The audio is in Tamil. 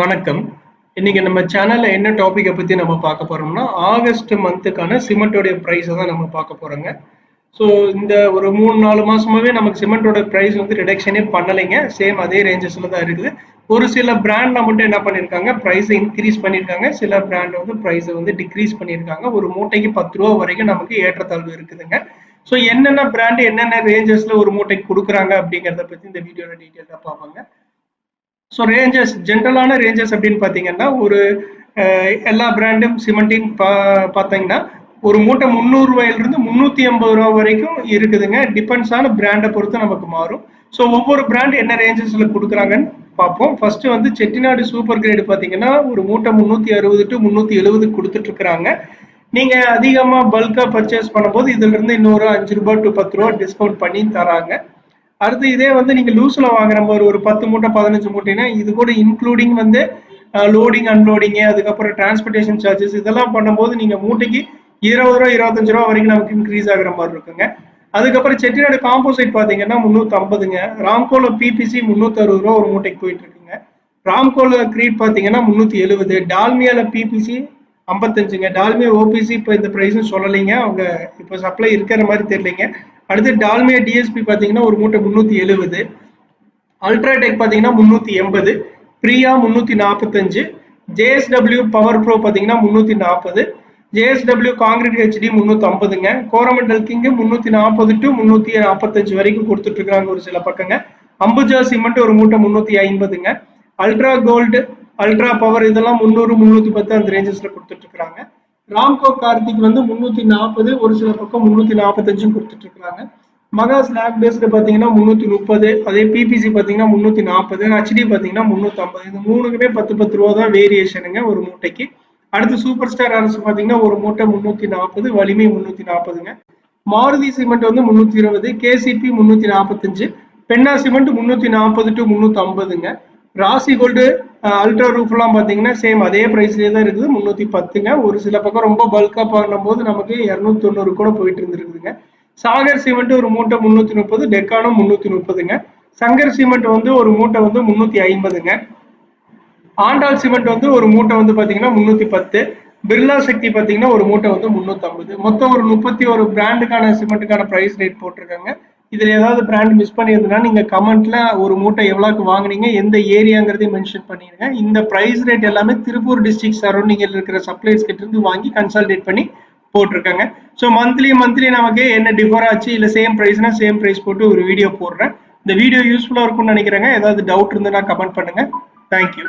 வணக்கம். இன்னைக்கு நம்ம சேனல்ல என்ன டாபிக்கை பத்தி நம்ம பார்க்க போறோம்னா ஆகஸ்ட் மந்த்துக்கான சிமெண்டோடைய ப்ரைஸை தான் நம்ம பார்க்க போறோங்க. ஸோ இந்த ஒரு மூணு நாலு மாசமாவே நமக்கு சிமெண்டோட ப்ரைஸ் வந்து ரிடக்ஷனே பண்ணலைங்க. சேம் அதே ரேஞ்சஸ்ல தான் இருக்குது. ஒரு சில பிராண்ட்ல மட்டும் என்ன பண்ணியிருக்காங்க ப்ரைஸை இன்க்ரீஸ் பண்ணியிருக்காங்க சில பிராண்ட் வந்து ப்ரைஸை வந்து டிக்ரீஸ் பண்ணியிருக்காங்க ஒரு மூட்டைக்கு பத்து ரூபா வரைக்கும் நமக்கு ஏற்றத்தாழ்வு இருக்குதுங்க. ஸோ என்னென்ன பிராண்ட் என்னென்ன ரேஞ்சஸ்ல ஒரு மூட்டைக்கு கொடுக்குறாங்க அப்படிங்கிறத பத்தி இந்த வீடியோல டீட்டெயிலாக பார்ப்பாங்க. ஸோ ரேஞ்சஸ் ஜென்ரலான ரேஞ்சஸ் அப்படின்னு பார்த்தீங்கன்னா ஒரு எல்லா பிராண்டும் சிமெண்டின் பா பார்த்தீங்கன்னா ஒரு மூட்டை முந்நூறுவாயிலிருந்து முந்நூற்றி ஐம்பது ரூபா வரைக்கும் இருக்குதுங்க. டிபெண்ட்ஸ் ஆன பிராண்டை பொறுத்து நமக்கு மாறும். ஸோ ஒவ்வொரு பிராண்ட் என்ன ரேஞ்சஸில் கொடுக்குறாங்கன்னு பார்ப்போம். ஃபர்ஸ்ட் வந்து செட்டிநாடு சூப்பர் கிரேடு பார்த்தீங்கன்னா ஒரு மூட்டை முந்நூற்றி அறுபது டு முந்நூற்றி எழுபது கொடுத்துட்ருக்குறாங்க. நீங்கள் அதிகமாக பல்காக பர்ச்சேஸ் பண்ணும்போது இதுலேருந்து இன்னொரு அஞ்சு ரூபாய் டு பத்து ரூபா டிஸ்கவுண்ட் பண்ணி தராங்க. அடுத்து இதே வந்து நீங்க லூஸ்ல வாங்குற மாதிரி ஒரு பத்து மூட்டை பதினஞ்சு மூட்டைனா இது கூட இன்க்ளூடிங் வந்து லோடிங் அன்லோடிங் அதுக்கப்புறம் டிரான்ஸ்போர்ட்டேஷன் சார்ஜஸ் இதெல்லாம் பண்ணும்போது நீங்க மூட்டைக்கு இருபது ரூபா இருபத்தஞ்சு ரூபா வரைக்கும் நமக்கு இன்க்ரீஸ் ஆகுற மாதிரி இருக்குங்க. அதுக்கப்புறம் செட்டிநாடு காம்போசைட் பாத்தீங்கன்னா முந்நூற்றம்பதுங்க ராம்கோல பிபிசி முந்நூத்தி அறுபது ரூபா ஒரு மூட்டைக்கு போயிட்டு இருக்குங்க. ராம்கோல கிரீட் பாத்தீங்கன்னா முந்நூத்தி எழுபது. டால்மியால பிபிசி ஐம்பத்தஞ்சுங்க. டால்மியா ஓபிசி இப்போ இந்த ப்ரைஸும் சொல்லலைங்க. அவங்க இப்போ சப்ளை இருக்கிற மாதிரி தெரியலைங்க. அடுத்து டால்மியா டிஎஸ்பி பார்த்தீங்கன்னா ஒரு மூட்டை முந்நூற்றி எழுபது அல்ட்ராடெக் பார்த்தீங்கன்னா முந்நூற்றி எண்பது. பிரியா முந்நூற்றி நாற்பத்தஞ்சு. ஜேஎஸ்டபிள்யூ பவர் ப்ரோ பார்த்தீங்கன்னா முந்நூற்றி நாற்பது. ஜேஎஸ்டபிள்யூ காங்கிரீட் ஹெச்டி முந்நூற்றி ஐம்பதுங்க. கோரமண்டல் கிங்கு முந்நூற்றி நாற்பது டு முந்நூற்றி நாற்பத்தஞ்சு வரைக்கும் கொடுத்துட்ருக்குறாங்க ஒரு சில பக்கங்க. அம்புஜா சிமெண்ட் ஒரு மூட்டை முந்நூற்றி ஐம்பதுங்க. அல்ட்ரா கோல்டு அல்ட்ரா பவர் இதெல்லாம் முந்நூறு முந்நூற்றி பத்து அந்த ரேஞ்சஸில் கொடுத்துட்ருக்குறாங்க. ராம்கோ கார்த்திக் வந்து முந்நூற்றி நாற்பது ஒரு சில பக்கம் முந்நூற்றி நாற்பத்தஞ்சும் கொடுத்துட்ருக்குறாங்க. மகா ஸ்லாக் பேஸ்டு பார்த்தீங்கன்னா முந்நூற்றி முப்பது அதே பிபிசி பார்த்தீங்கன்னா முந்நூற்றி நாற்பது ஹெச்டி பார்த்தீங்கன்னா முந்நூற்றம்பது இந்த மூணுக்குமே பத்து பத்து ரூபா தான் வேரியேஷனுங்க ஒரு மூட்டைக்கு. அடுத்து சூப்பர் ஸ்டார் அரசு பார்த்தீங்கன்னா ஒரு மூட்டை முந்நூற்றி நாற்பது வலிமை முந்நூற்றி நாற்பதுங்க மாருதி சிமெண்ட் வந்து முந்நூற்றி இருபது கேசிபி முந்நூற்றி நாற்பத்தஞ்சு பென்னா சிமெண்ட் முந்நூற்றி நாற்பது டு முந்நூற்றி ஐம்பதுங்க. ராசி கோல்டு அல்ட்ரா ரூஃப்லாம் பார்த்தீங்கன்னா சேம் அதே ப்ரைஸ்லேயே தான் இருக்குது. முந்நூற்றி பத்துங்க. ஒரு சில பக்கம் ரொம்ப பல்காக பண்ணும்போது நமக்கு இரநூத்தி தொண்ணூறு கூட போயிட்டு இருந்திருக்குதுங்க. சாகர் சிமெண்ட் ஒரு மூட்டை முந்நூற்றி முப்பது டெக்கானும் முந்நூற்றி முப்பதுங்க. சங்கர் சிமெண்ட் வந்து ஒரு மூட்டை வந்து முந்நூற்றி ஐம்பதுங்க. ஆண்டாள் சிமெண்ட் வந்து ஒரு மூட்டை வந்து பார்த்தீங்கன்னா முந்நூற்றி பத்து. பிர்லா சக்தி பார்த்தீங்கன்னா ஒரு மூட்டை வந்து முந்நூற்றம்பது மொத்தம் ஒரு முப்பத்தி ஒரு பிராண்டுக்கான சிமெண்ட்டுக்கான ப்ரைஸ் ரேட் போட்டிருக்காங்க. இதில் ஏதாவது பிராண்ட் மிஸ் பண்ணியிருந்தனா நீங்கள் கமெண்ட்ல ஒரு மூட்டை எவ்வளோக்கு வாங்குனீங்க எந்த ஏரியாங்கிறதையும் மென்ஷன் பண்ணிடுங்க இந்த ப்ரைஸ் ரேட் எல்லாமே திருப்பூர் டிஸ்ட்ரிக்ட் சரௌண்டிங்கில் இருக்கிற சப்ளைஸ் கிட்ட இருந்து வாங்கி கன்சல்டேட் பண்ணி போட்டிருக்காங்க. ஸோ மந்த்லி மந்த்லி நமக்கு என்ன டிஃபர் ஆச்சு? இல்லை சேம் ப்ரைஸ்னா சேம் ப்ரைஸ் போட்டு ஒரு வீடியோ போடுறேன். இந்த வீடியோ யூஸ்ஃபுல்லாக இருக்கும்னு நினைக்கிறேங்க. ஏதாவது டவுட் இருந்ததுன்னா கமெண்ட் பண்ணுங்க. தேங்க்யூ